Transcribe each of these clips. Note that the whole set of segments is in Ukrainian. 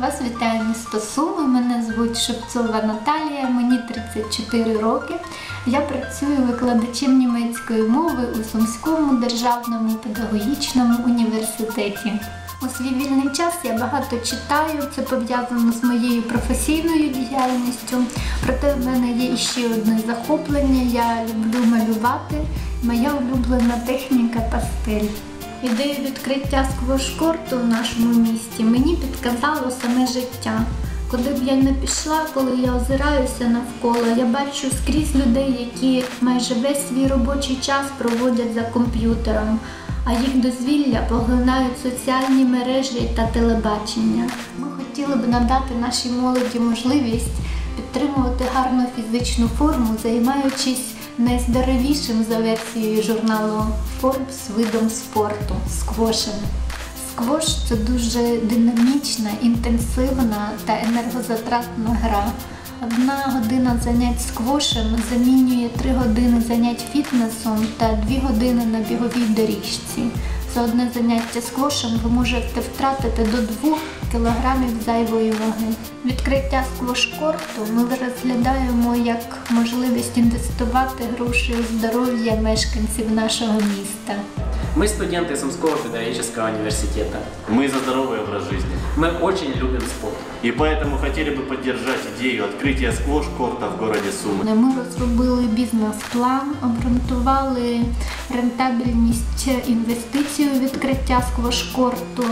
Вас вітає місто Суми. Мене звуть Шевцова Наталія, мені 34 роки. Я працюю викладачем німецької мови у Сумському державному педагогічному університеті. У свій вільний час я багато читаю, це пов'язано з моєю професійною діяльністю. Проте в мене є іще одне захоплення. Я люблю малювати. Моя улюблена техніка пастель. Ідею відкриття сквош-корту в нашому місті мені підказало саме життя. Куди б я не пішла, коли я озираюся навколо, я бачу скрізь людей, які майже весь свій робочий час проводять за комп'ютером, а їх дозвілля поглинають соціальні мережі та телебачення. Ми хотіли б надати нашій молоді можливість підтримувати гарну фізичну форму, займаючись найздоровішим за версією журналу Forbes видом спорту сквошем. Сквош це дуже динамічна, інтенсивна та енергозатратна гра. Одна година занять сквошем замінює 3 години занять фітнесом та 2 години на біговій доріжці. За одне заняття сквошем ви можете втратити до 2 кілограмів зайвої ваги. Відкриття сквош-корту ми розглядаємо як можливість інвестувати гроші у здоров'я мешканців нашого міста. Мы студенты Сумского педагогического университета. Мы за здоровый образ жизни. Мы очень любим спорт. И поэтому хотели бы поддержать идею открытия сквош-корта в городе Сумы. Ми розробили бізнес-план, обґрунтували рентабельність інвестицій у відкриття сквош-корту,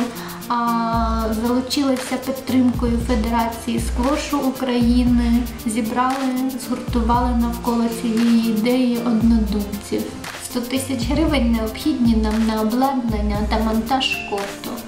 а залучилися підтримкою Федерації сквошу України, зібрали, згуртували навколо цієї ідеї однодумців. 100 тисяч гривень необхідні нам на обладнання та монтаж корту.